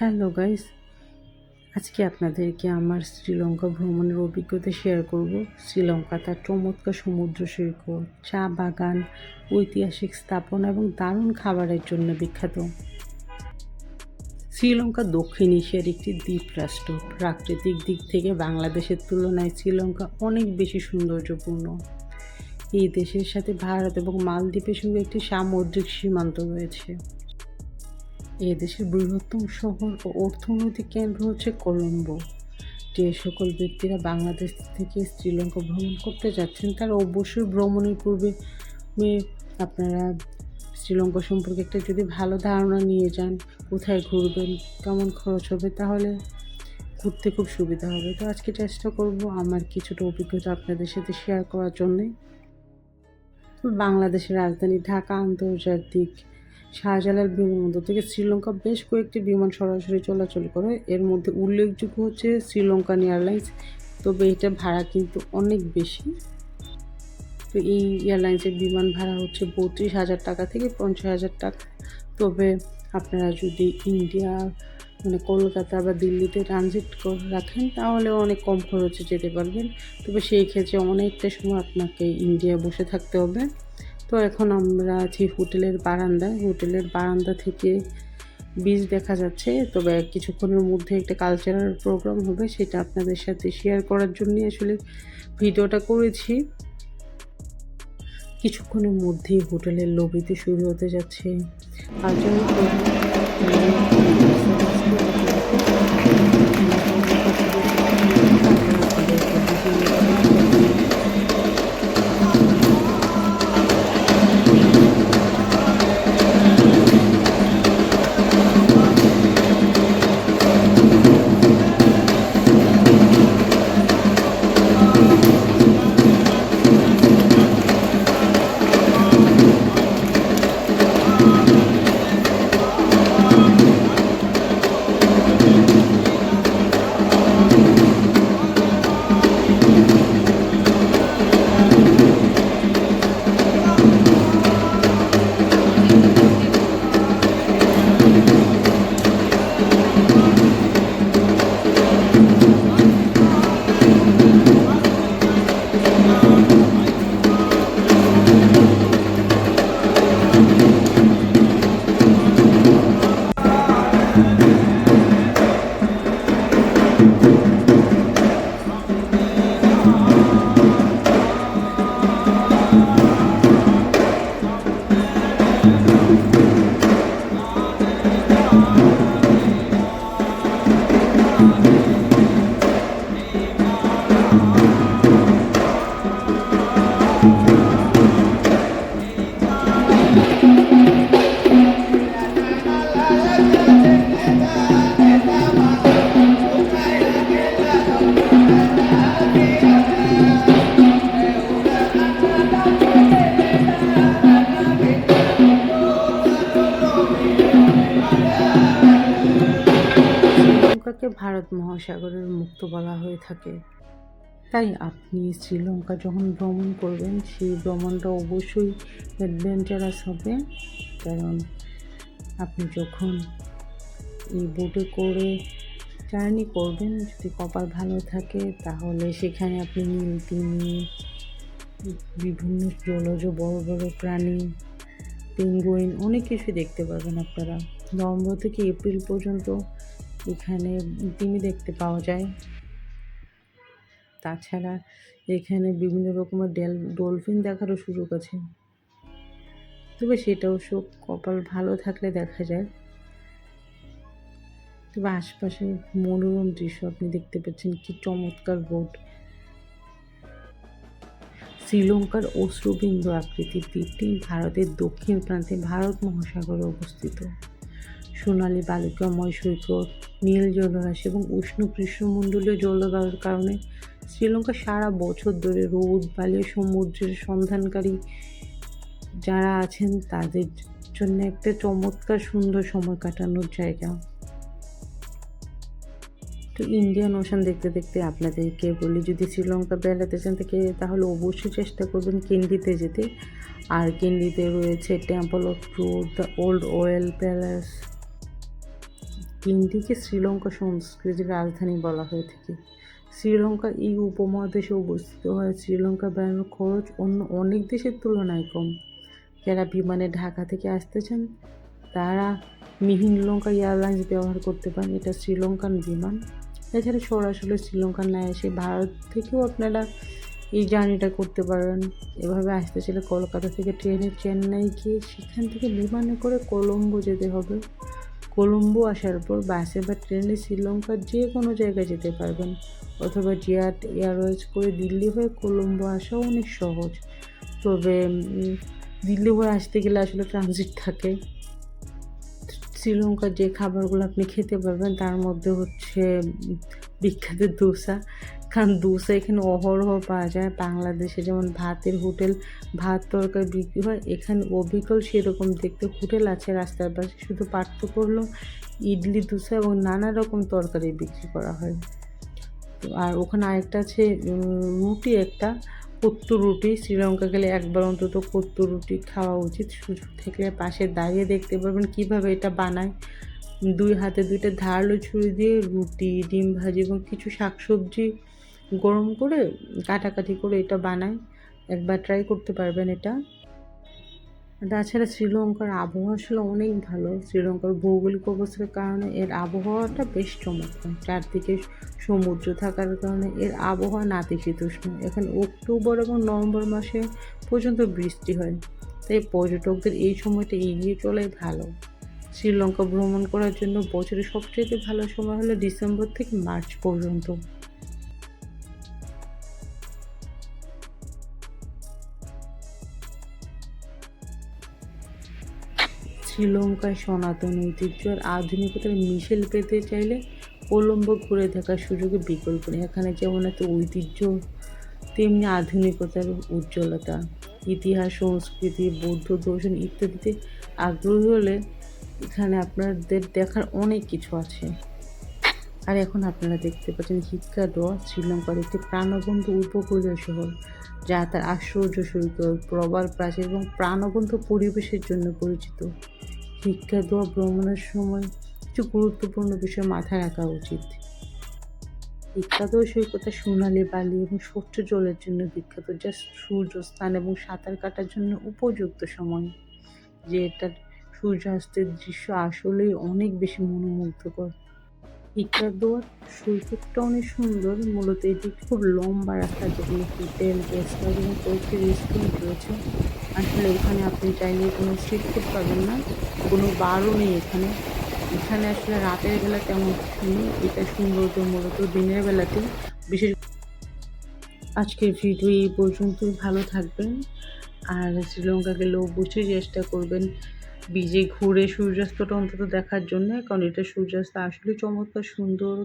Hello guys, আজকে আপনাদেরকে আমার শ্রীলঙ্কা ভ্রমণের অভিজ্ঞতা শেয়ার করব। শ্রীলঙ্কা তার চমৎকার সমুদ্র সৈকত, চা বাগান, ঐতিহাসিক স্থাপনা এবং দারুণ খাবারের জন্য বিখ্যাত। শ্রীলঙ্কা দক্ষিণ এশিয়ার একটি দ্বীপ রাষ্ট্র। প্রাকৃতিক দিক থেকে বাংলাদেশের তুলনায় শ্রীলঙ্কা অনেক বেশি সৌন্দর্যপূর্ণ। এই দেশের সাথে ভারত এবং মালদ্বীপের সঙ্গে একটি সামুদ্রিক সীমান্ত রয়েছে। এ দেশের বৃহত্তম শহর ও অর্থনৈতিক কেন্দ্র হচ্ছে কলম্বো। যে সকল ব্যক্তিরা বাংলাদেশ থেকে শ্রীলঙ্কা ভ্রমণ করতে যাচ্ছেন, তারা অবশ্যই ভ্রমণের পূর্বে আপনারা শ্রীলঙ্কা সম্পর্কে একটা যদি ভালো ধারণা নিয়ে যান, কোথায় ঘুরবেন, কেমন খরচ হবে, তাহলে ঘুরতে খুব সুবিধা হবে। তো আজকে চেষ্টা করব আমার কিছুটা অভিজ্ঞতা আপনাদের সাথে শেয়ার করার জন্যে। বাংলাদেশের রাজধানী ঢাকা আন্তর্জাতিক শাহজালাল বিমানবন্দর থেকে শ্রীলঙ্কা বেশ কয়েকটি বিমান সরাসরি চলাচল করে। এর মধ্যে উল্লেখযোগ্য হচ্ছে শ্রীলঙ্কান এয়ারলাইন্স। তবে এটা ভাড়া কিন্তু অনেক বেশি। তো এই এয়ারলাইন্সের বিমান ভাড়া হচ্ছে বত্রিশ হাজার টাকা থেকে পঞ্চাশ হাজার টাকা। তবে আপনারা যদি ইন্ডিয়া মানে কলকাতা বা দিল্লিতে ট্রানজিট করে, রাখেন, তাহলে অনেক কম খরচে যেতে পারবেন। তবে সেই ক্ষেত্রে অনেকটা সময় আপনাকে ইন্ডিয়ায় বসে থাকতে হবে। তো এখন আমরা আছি হোটেলের বারান্দায়। হোটেলের বারান্দা থেকে বীজ দেখা যাচ্ছে। তবে কিছুক্ষণের মধ্যে একটা কালচারাল প্রোগ্রাম হবে, সেটা আপনাদের সাথে শেয়ার করার জন্যই আসলে ভিডিওটা করেছি। কিছুক্ষণের মধ্যেই হোটেলের লবিতে শুরু হতে যাচ্ছে। কালচারাল প্রোগ্রাম ভারত মহাসাগরের মুক্ত বলা হয়ে থাকে। তাই আপনি শ্রীলঙ্কা যখন ভ্রমণ করবেন, সেই ভ্রমণটা অবশ্যই অ্যাডভেঞ্চারাস হবে। কারণ আপনি যখন এই বোটে করে জার্নি করবেন, যদি কপাল ভালো থাকে, তাহলে সেখানে আপনি নীল তিমি, বিভিন্ন জলজ বড় বড় প্রাণী পেঙ্গুইন অনেক কিছু দেখতে পাবেন আপনারা। নভেম্বর থেকে এপ্রিল পর্যন্ত এখানে তিমি দেখতে পাওয়া যায়। তাছাড়া এখানে বিভিন্ন রকমের ডেল, ডলফিন দেখারও সুযোগ আছে। তবে সেটাও সব কপাল ভালো থাকলে দেখা যায়। তবে আশপাশে মনোরম দৃশ্য আপনি দেখতে পাচ্ছেন, কি চমৎকার বোট। শ্রীলঙ্কার অশ্রুবিন্দু আকৃতির দ্বীপটি ভারতের দক্ষিণ প্রান্তে ভারত মহাসাগরে অবস্থিত। সোনালী বালুকাময় সৈকত নীল জলরাশি এবং উষ্ণ গ্রীষ্মমণ্ডলীয় জলবায়ুর কারণে শ্রীলঙ্কা সারা বছর ধরে রোদ, বালি, সমুদ্রের সন্ধানকারী যারা আছেন, তাদের জন্য একটা চমৎকার সুন্দর সময় কাটানোর জায়গা। তো ইন্ডিয়ান ওশান দেখতে দেখতে আপনাদেরকে বলি, যদি শ্রীলঙ্কা বেড়াতে চান থেকে তাহলে অবশ্যই চেষ্টা করবেন কেন্ডিতে যেতে। আর কেন্ডিতে রয়েছে temple of truth the old well palace তিনটিকে Sri Lanka সংস্কৃতির রাজধানী বলা হয়ে থাকে। শ্রীলঙ্কা এই উপমহাদেশে অবস্থিত হয়। শ্রীলঙ্কা বেড়ানোর খরচ অন্য অনেক দেশের তুলনায় কম। যারা বিমানে ঢাকা থেকে আসতে চান, তারা মিহিনলঙ্কা এয়ারলাইন্স ব্যবহার করতে পারেন। এটা শ্রীলঙ্কান বিমান। এছাড়া সরাসরি শ্রীলঙ্কার না এসে ভারত থেকেও আপনারা এই জার্নিটা করতে পারেন। এভাবে আসতে চাইলে কলকাতা থেকে ট্রেনে চেন্নাই গিয়ে সেখান থেকে বিমানে করে কলম্বো যেতে হবে। কলম্বো আসার পর বাসে বা ট্রেনে শ্রীলঙ্কার যে কোনো জায়গায় যেতে পারবেন। অথবা জিয়াট এয়ারওয়েজ করে দিল্লি হয়ে কলম্বো আসাও অনেক সহজ। তবে দিল্লি হয়ে আসতে গেলে আসলে ট্রানজিট থাকে। শ্রীলঙ্কার যে খাবারগুলো আপনি খেতে পারবেন, তার মধ্যে হচ্ছে বিখ্যাত দোসা। কারণ দোসা এখানে অহরহ পাওয়া যায়। বাংলাদেশে যেমন ভাতের হোটেল, ভাত তরকারি বিক্রি হয়, এখানে অবিকল সেরকম দেখতে হোটেল আছে, রাস্তার পাশে শুধু পার্থক্য হলো ইডলি, দোসা এবং নানা রকম তরকারি বিক্রি করা হয়। আর ওখানে আরেকটা আছে রুটি একটা, কত্তু রুটি। শ্রীলঙ্কা গেলে একবার অন্তত কত্তু রুটি খাওয়া উচিত। সুযোগ থাকলে পাশে দাঁড়িয়ে দেখতে পারবেন কীভাবে এটা বানায়। দুই হাতে দুইটা ধারালো ছুরি দিয়ে রুটি, ডিম ভাজি এবং কিছু শাকসবজি গরম করে, কাটাকাটি করে এটা বানায়। একবার ট্রাই করতে পারবেন এটা। তাছাড়া শ্রীলঙ্কার আবহাওয়া আসলে অনেক ভালো। শ্রীলঙ্কার ভৌগোলিক অবস্থার কারণে এর আবহাওয়াটা বেশ চমৎকার। চারদিকে সমুদ্র থাকার কারণে এর আবহাওয়া নাতিশীতোষ্ণ এখানে অক্টোবর এবং নভেম্বর মাসে পর্যন্ত বৃষ্টি হয়। তাই পর্যটকদের এই সময়টা এগিয়ে চলাই ভালো। শ্রীলঙ্কা ভ্রমণ করার জন্য বছরের সবচেয়ে ভালো সময় হলো ডিসেম্বর থেকে মার্চ পর্যন্ত। শ্রীলঙ্কায় সনাতন ঐতিহ্য আর আধুনিকতার মিশেল পেতে চাইলে কলম্বো ঘুরে দেখার সুযোগে বিকল্প নেই। এখানে যেমন এত ঐতিহ্য, তেমনি আধুনিকতার উজ্জ্বলতা। ইতিহাস, সংস্কৃতি, বৌদ্ধ দর্শন ইত্যাদিতে আগ্রহী হলে এখানে আপনাদের দেখার অনেক কিছু আছে। আর এখন আপনারা দেখতে পাচ্ছেন হিক্কাডোয়া শ্রীলঙ্কার একটি প্রাণবন্ত উপকূলীয় শহর, যা তার আশ্চর্য সৈকত প্রবাল প্রাচীর এবং প্রাণবন্ত পরিবেশের জন্য পরিচিত। হিক্কাডোয়া ভ্রমণের সময় কিছু গুরুত্বপূর্ণ বিষয় মাথায় রাখা উচিত। হিক্কাডোয়া সৈকতে সোনালি বালি এবং স্বচ্ছ জলের জন্য বিখ্যাত যা সূর্য স্থান এবং সাঁতার কাটার জন্য উপযুক্ত সময়। যে এটার সূর্যাস্তের দৃশ্য আসলেই অনেক বেশি মনোমুগ্ধকর। ইকাদোয়ার সৈকতটা অনেক সুন্দর, মূলত এটি খুব লম্বা রাস্তা যেখানে হোটেল গেস্ট হাউস এবং কয়েকটি রেস্টুরেন্ট রয়েছে। আসলে এখানে আপনি চাইলে কোনো স্ট্রিট ফুড পাবেন না, কোনো বারও নেই এখানে। এখানে আসলে রাতের বেলা তেমন কিছু নেই, এটা সৌন্দর্য মূলত দিনের বেলাতে বিশেষ আজকের ভিডিও এই পর্যন্তই, ভালো থাকবেন। আর শ্রীলঙ্কা গেলেও অবশ্যই চেষ্টা করবেন বিজে ঘুরে সূর্যাস্তটা অন্তত দেখার জন্য, কারণ এটা সূর্যাস্ত আসলে চমৎকার সুন্দর